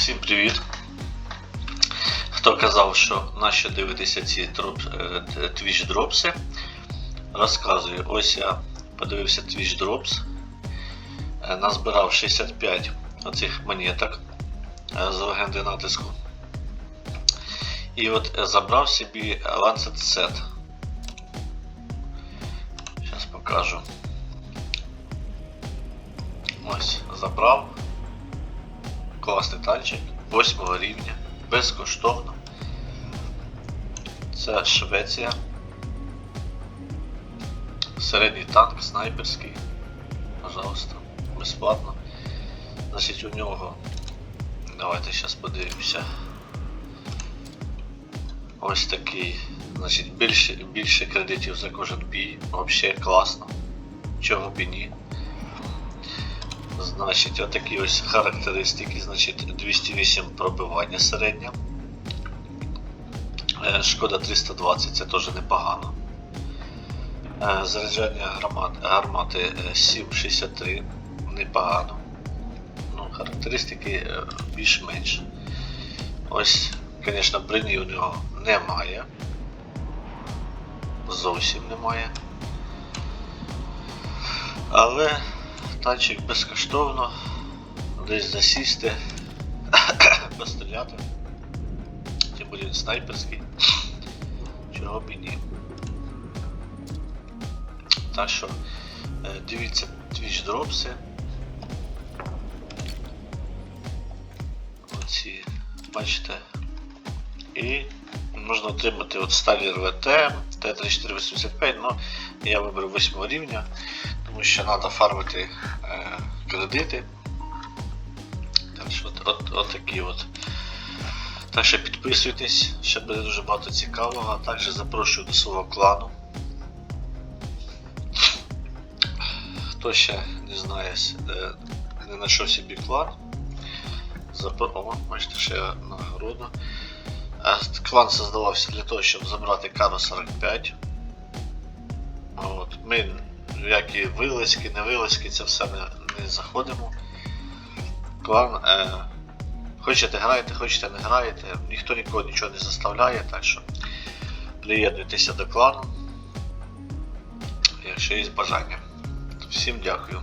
Всім привіт! Хто казав, що нащо дивитися ці е, Twitch дропси, розказую. Ось я подивився Twitch Drops, е, назбирав 65 оцих монеток е, з легенди натиску. І от забрав собі Lancet Set. Зараз покажу. Ось, забрав. Класний танчик 8 рівня, безкоштовно. Це Швеція. Середній танк снайперський. Пожалуйста, безплатно. Значить у нього. Давайте зараз подивимося. Ось такий. Значить, більше, більше кредитів за кожен бій. Взагалі класно. Чого б і ні. Значить, отакі ось характеристики, значить 208 пробивання середнє. Е, Шкода 320, це теж непогано. Е, Заряджання гармат, гармати е, 7,63, непогано. Ну, характеристики е, більш-менш. Ось, звісно, броні у нього немає. Зовсім немає. Але танчик безкоштовно, десь засісти, постріляти. Тим буде снайперський. Чого б і ні. Так що е, дивіться Twitch дропси. Оці, бачите. І можна отримати от сталі РВТ, Т-3485, ну я вибрав 8 рівня тому що треба фармити е, кредити. Так що от, от, от такі от. Так що підписуйтесь, ще буде дуже багато цікавого. А також запрошую до свого клану. Хто ще не знає, е, не знайшов собі клан. Запро... Бачите, ще нагорода. Е, Клан создавався для того, щоб забрати Кару 45. От. Ми ніякі вилазки, не вилазки, це все не, не заходимо. Клан. Е, хочете граєте, хочете не граєте, ніхто нікого нічого не заставляє, так що приєднуйтеся до клану, якщо є бажання. Всім дякую.